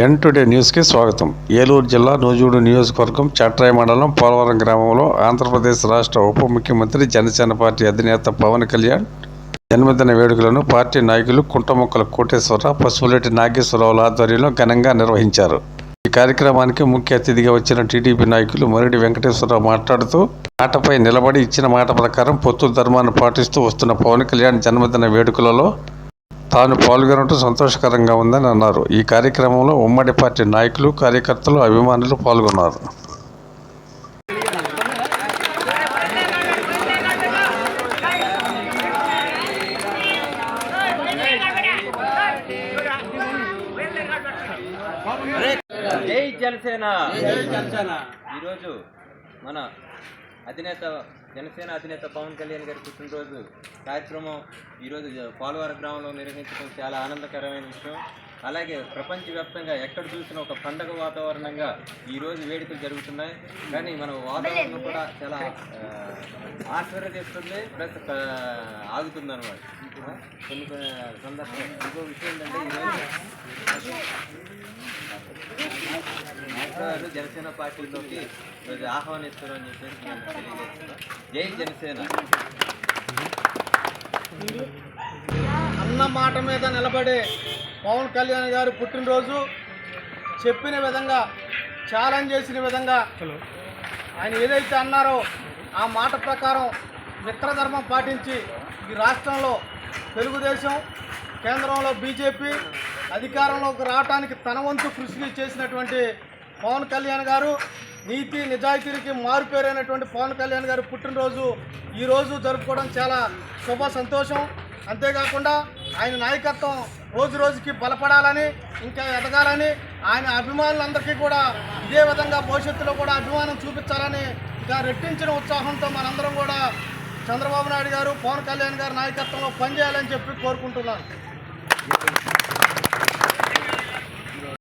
ఎన్ today న్యూస్కి స్వాగతం. ఏలూరు జిల్లా నూజూడు నియోజకవర్గం చట్రాయ మండలం పోలవరం గ్రామంలో ఆంధ్రప్రదేశ్ రాష్ట్ర ఉప ముఖ్యమంత్రి జనసేన పార్టీ అధినేత పవన్ కళ్యాణ్ జన్మదిన వేడుకలను పార్టీ నాయకులు కుంటముక్కల కోటేశ్వరరావు పశువులెట్టి నాగేశ్వరరావుల ఆధ్వర్యంలో ఘనంగా నిర్వహించారు. ఈ కార్యక్రమానికి ముఖ్య అతిథిగా వచ్చిన టీడీపీ నాయకులు మరిడి వెంకటేశ్వరరావు మాట్లాడుతూ మాటపై నిలబడి ఇచ్చిన మాట ప్రకారం పొత్తు ధర్మాన్ని పాటిస్తూ వస్తున్న పవన్ కళ్యాణ్ జన్మదిన వేడుకలలో తాను పాల్గొనడం సంతోషకరంగా ఉందని అన్నారు. ఈ కార్యక్రమంలో ఉమ్మడి పార్టీ నాయకులు కార్యకర్తలు అభిమానులు పాల్గొన్నారు. జై జనసేన. ఈరోజు మన అధినేత జనసేన అధినేత పవన్ కళ్యాణ్ గారి పుట్టినరోజు కార్యక్రమం ఈరోజు పోలవరం గ్రామంలో నిర్వహించడం చాలా ఆనందకరమైన విషయం. అలాగే ప్రపంచవ్యాప్తంగా ఎక్కడ చూసినా ఒక పండగ వాతావరణంగా ఈరోజు వేడుకలు జరుగుతున్నాయి. కానీ మన వాతావరణం కూడా చాలా ఆ, ప్లస్ ఆగుతుంది అనమాట కొన్ని కొన్ని సందర్భాలు ఇంకో విషయం ఏంటంటే ఈరోజు మాట్లాడారు జనసేన పార్టీలోకి ఈరోజు ఆహ్వానిస్తారు అని చెప్పేసి నేను తెలియజేస్తున్నాను. జై జనసేన. అన్న మాట మీద నిలబడే పవన్ కళ్యాణ్ గారు పుట్టినరోజు చెప్పిన విధంగా ఛాలెంజ్ చేసిన విధంగా ఆయన ఏదైతే అన్నారో ఆ మాట ప్రకారం మిత్రధర్మం పాటించి ఈ రాష్ట్రంలో తెలుగుదేశం కేంద్రంలో బీజేపీ అధికారంలోకి రావడానికి తన వంతు కృషి చేసినటువంటి పవన్ కళ్యాణ్ గారు నీతి నిజాయితీకి మారుపేరైనటువంటి పవన్ కళ్యాణ్ గారు పుట్టినరోజు ఈరోజు జరుపుకోవడం చాలా శుభ సంతోషం. అంతేకాకుండా ఆయన నాయకత్వం రోజు రోజుకి బలపడాలని ఇంకా ఎదగాలని ఆయన అభిమానులందరికీ కూడా ఇదే విధంగా భవిష్యత్తులో కూడా అభిమానం చూపించాలని ఇంకా రెట్టించిన ఉత్సాహంతో మనందరం కూడా చంద్రబాబు నాయుడు గారు పవన్ కళ్యాణ్ గారి నాయకత్వంలో పనిచేయాలని చెప్పి కోరుకుంటున్నాను.